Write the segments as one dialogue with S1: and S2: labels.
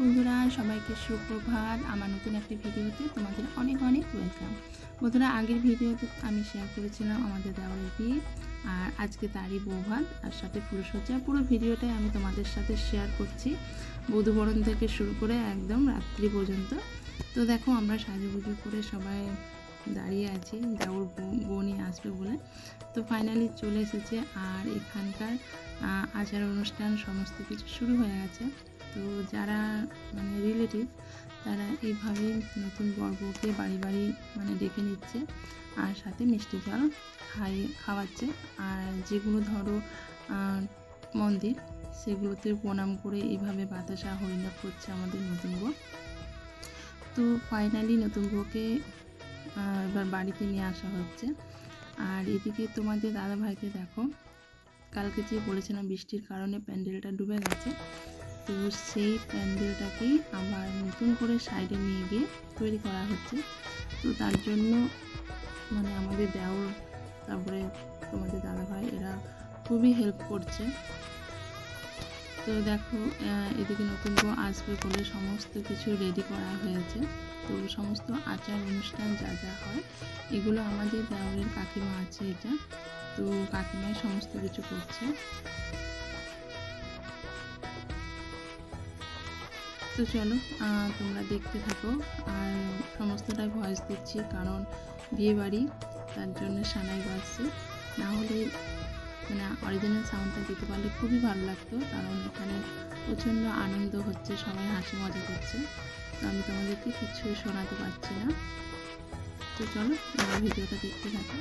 S1: বন্ধুরা, সবাইকে সুপ্রভাত। আমার নতুন একটি ভিডিওতে তোমাদের অনেক অনেক ওয়েলকাম বন্ধুরা, আগের ভিডিওতে আমি শেয়ার করেছিলাম আমাদের দেওয়ারের বিয়ে আর আজকে তারই বৌভাত আর সাথে ফুলসজ্জা পুরো ভিডিওটাই আমি তোমাদের সাথে শেয়ার করছি। বধুবরণ থেকে শুরু করে একদম রাত্রি পর্যন্ত। তো দেখো, আমরা সাজুগুজু করে সবাই দাঁড়িয়ে আছি। দেওর বউনি আসবে বলে। তো ফাইনালি চলে এসেছে। আর এখানকার আচার অনুষ্ঠান সমস্ত কিছু শুরু হয়ে গেছে। তো যারা মানে রিলেটিভ তারা এইভাবেই নতুন বর্বকে বাড়ি বাড়ি মানে ডেকে নিচ্ছে আর সাথে মিষ্টি জল খাই, খাওয়াচ্ছে। আর যেগুলো ধরো মন্দির, সেগুলোতে প্রণাম করে এইভাবে বাতাসা হরিণাপ করছে আমাদের নতুন বউ। তো ফাইনালি নতুন বউকে এবার বাড়িতে নিয়ে আসা হচ্ছে। আর এদিকে তোমাদের দাদা ভাইকে দেখো, কালকে যে বলেছিলাম বৃষ্টির কারণে প্যান্ডেলটা ডুবে গেছে। তো সেই প্যান্ডেলটাকেই আবার নতুন করে সাইডে নিয়ে গিয়ে তৈরি করা হচ্ছে। তো তার জন্য মানে আমাদের দেওর, তারপরে তোমাদের দাদাভাই, এরা খুবই হেল্প করছে। তো দেখো এদিকে নতুন বউ আসবে বলে সমস্ত কিছু রেডি করা হয়েছে। তো সমস্ত আচার অনুষ্ঠান যা যা হয়, এগুলো আমাদের দেওরের কাকিমা আছে এটা। তো কাকিমাই সমস্ত কিছু করছে। তো চলো তোমরা দেখতে থাকো। আর সমস্তটাই ভয়েস দিচ্ছি, কারণ বিয়ে বাড়ি, তার জন্য সানাই বাজছে। না হলে মানে অরিজিনাল সাউন্ডটা দিতে পারলে খুবই ভালো লাগতো, কারণ এখানে প্রচণ্ড আনন্দ হচ্ছে, সবাই হাসি মজা করছে। তো আমি তোমাদেরকে কিছু শোনাতে পারছি না। তো চলো ভিডিওটা দেখতে থাকো।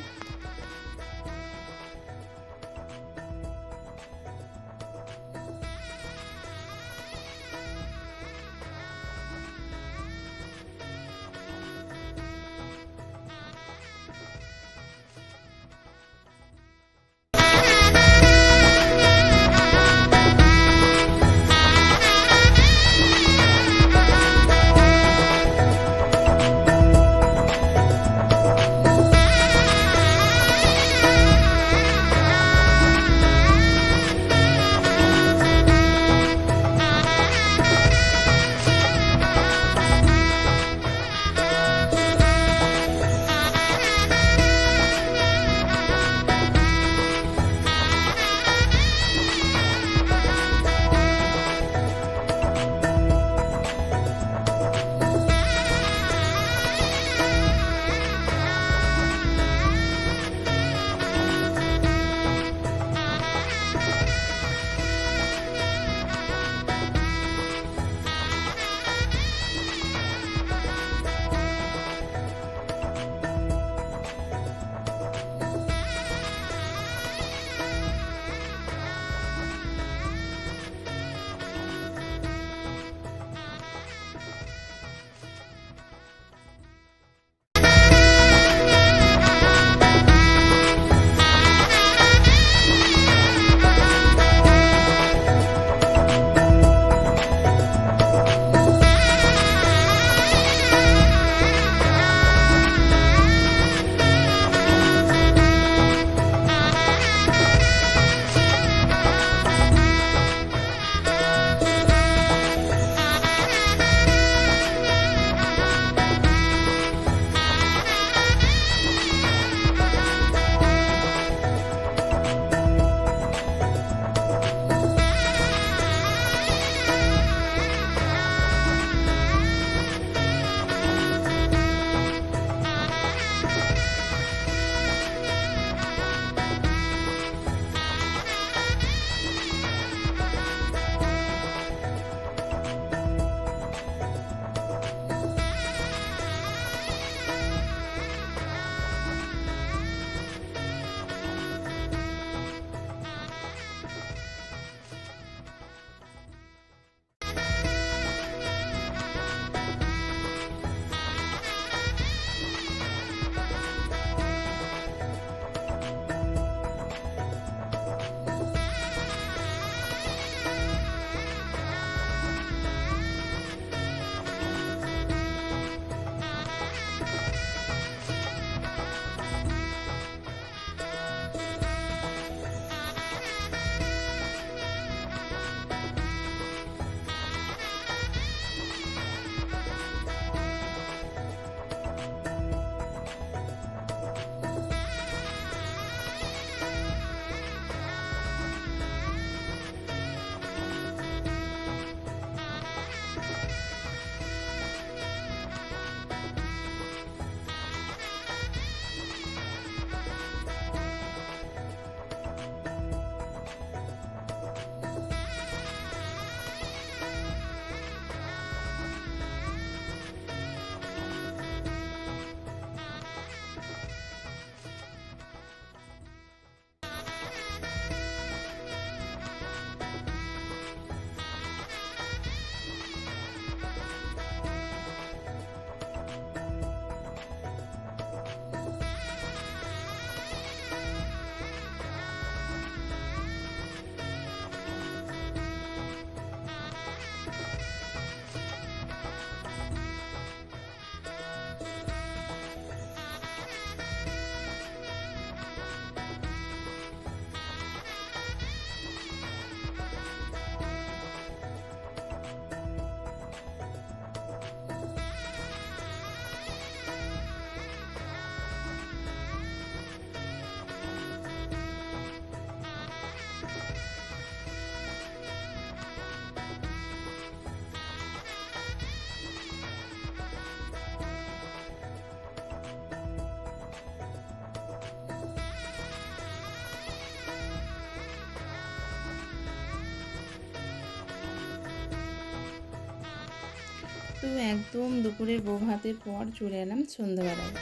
S1: তো একদম দুপুরের বউ ভাতের পর চলে এলাম সন্ধ্যাবেলায়।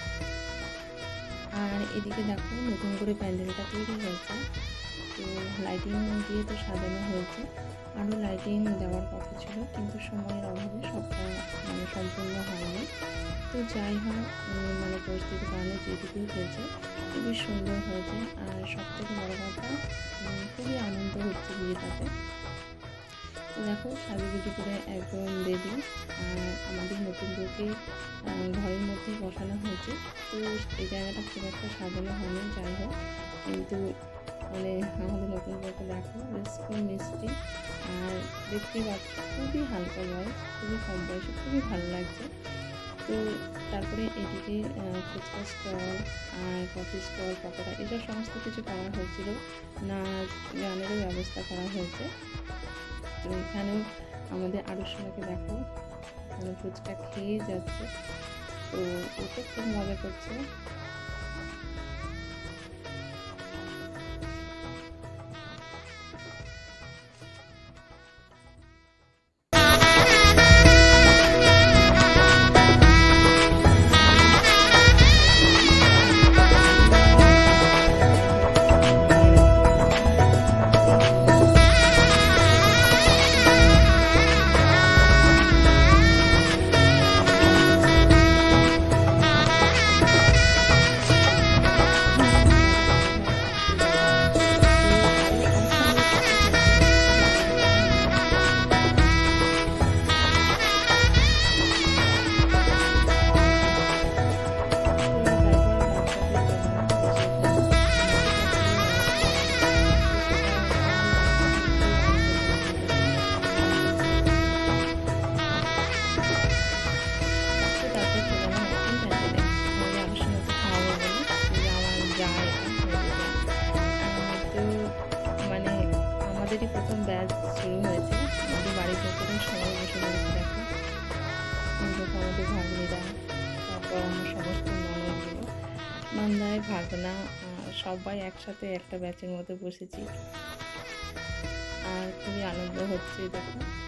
S1: আর এদিকে দেখো নতুন করে প্যান্ডেলটা তৈরি হয়েছে। তো লাইটিং দিয়ে তো সাজানো হয়েছে। আরও লাইটিং দেওয়ার কথা ছিল, কিন্তু সময়ের অভাবে সবটা মানে সম্পূর্ণ হয়নি। তো যাই হোক মানে পরিস্থিতির কারণে যেটুকুই হয়েছে, খুবই সুন্দর হয়েছে। আর সব থেকে বড় কথা খুবই আনন্দ হচ্ছে বিয়েটাতে দেখো সাজুগুজু করে একদম রেডি আর আমাদের নতুন বউকে ঘরের মধ্যে বসানো হয়েছে। তো এই জায়গাটা খুব একটা সাজানো হয়নি, যাই হোক। কিন্তু মানে আমাদের নতুন বউকে দেখো, বেশ খুব মিষ্টি। আর দেখতেই পাচ্ছ, খুবই হালকা বয়স, খুবই কম বয়সে, খুবই ভালো লাগছে। তো তারপরে এদিকে ফুচকা স্টল আর কফি স্টল, পকোড়া, এসব সমস্ত কিছু করা হয়েছিল। নাচ গানেরও ব্যবস্থা করা হয়েছে। তো এখানেও আমাদের আরও সবাইকে দেখো ফুচকা খেয়ে যাচ্ছে। তো ওটা খুব মজা করছে। সবাই একসাথে একটা ব্যাচের মধ্যে বসেছি। আর খুবই আনন্দ হচ্ছে দেখো।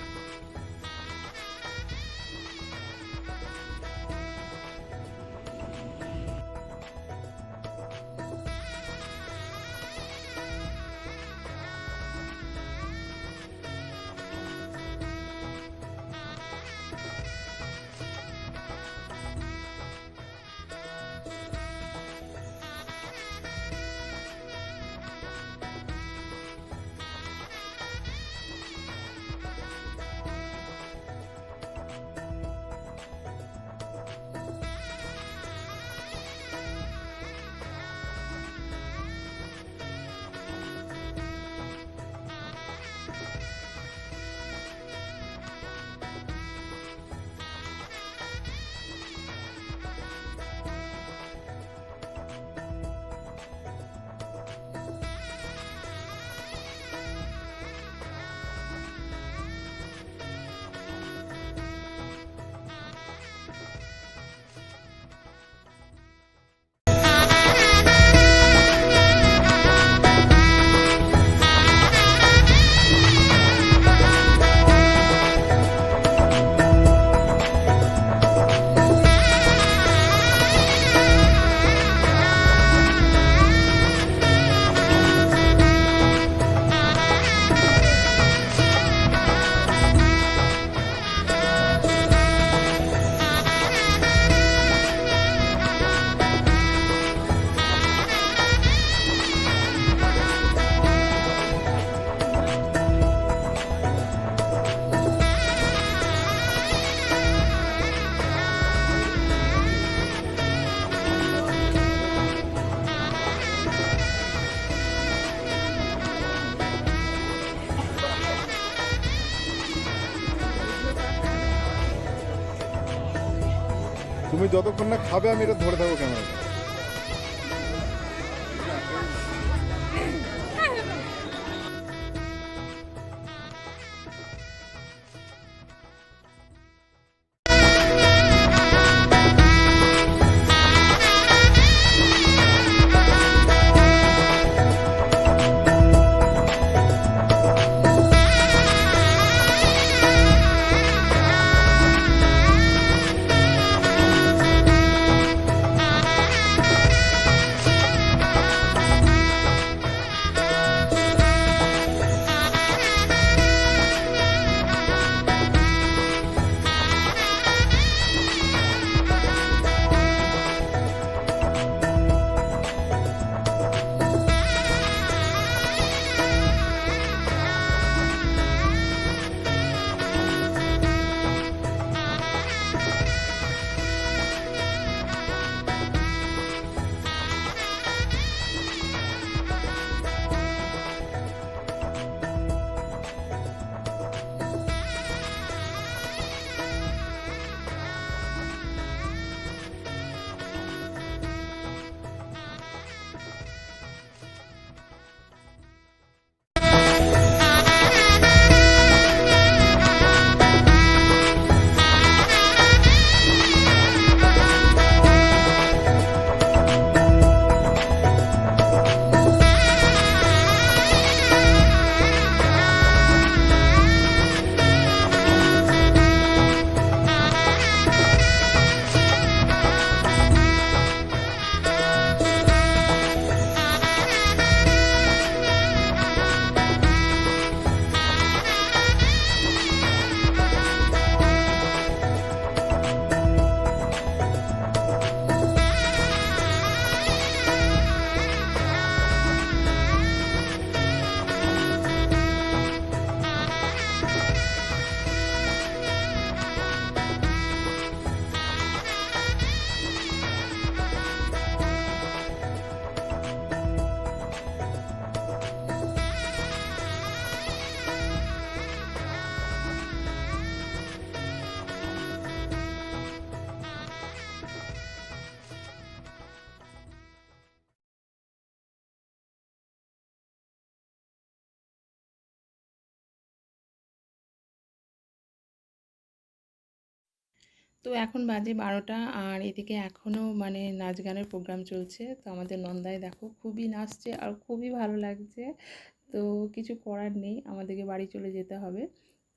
S2: তুমি যতক্ষণ না খাবে আমি এটা ধরে থাকব ক্যামেরাটা
S1: তো এখন বাজে বারোটা আর এদিকে এখনও মানে নাচ গানের প্রোগ্রাম চলছে। তো আমাদের নন্দায় দেখো খুবই নাচছে আর খুবই ভালো লাগছে। তো কিছু করার নেই, আমাদেরকে বাড়ি চলে যেতে হবে।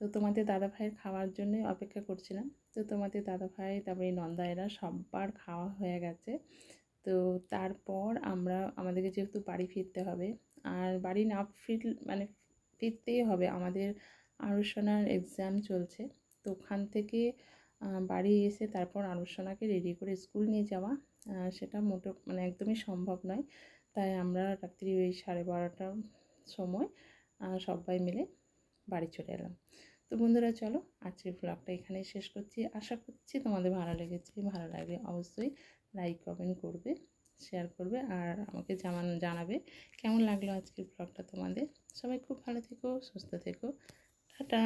S1: তো তোমাদের দাদা ভাইয়ের খাওয়ার জন্য অপেক্ষা করছিলাম। তো তোমাদের দাদা ভাই, তারপরে এই নন্দা এরা সব্বার খাওয়া হয়ে গেছে। তো তারপর আমরা, আমাদেরকে যেহেতু বাড়ি ফিরতে হবে, আর বাড়ি না ফির মানে ফিরতেই হবে। আমাদের আনুষ্ঠানার এক্সাম চলছে। তো ওখান থেকে বাড়ি এসে তারপর আনুষ্ঠানাকে রেডি করে স্কুল নিয়ে যাওয়া সেটা মোটো মানে একদমই সম্ভব নয়। তাই আমরা রাত্রি ওই সাড়ে বারোটার সময় সবাই মিলে বাড়ি চলে এলাম। তো বন্ধুরা, চলো আজকের ব্লগটা এখানে শেষ করছি। আশা করছি তোমাদের ভালো লেগেছে। ভালো লাগলে অবশ্যই লাইক কমেন্ট করবে শেয়ার করবে আর আমাকে জামান, জানাবে কেমন লাগল আজকের ব্লগটা তোমাদের। সবাই খুব ভালো থেকো, সুস্থ থেকো। টাটা!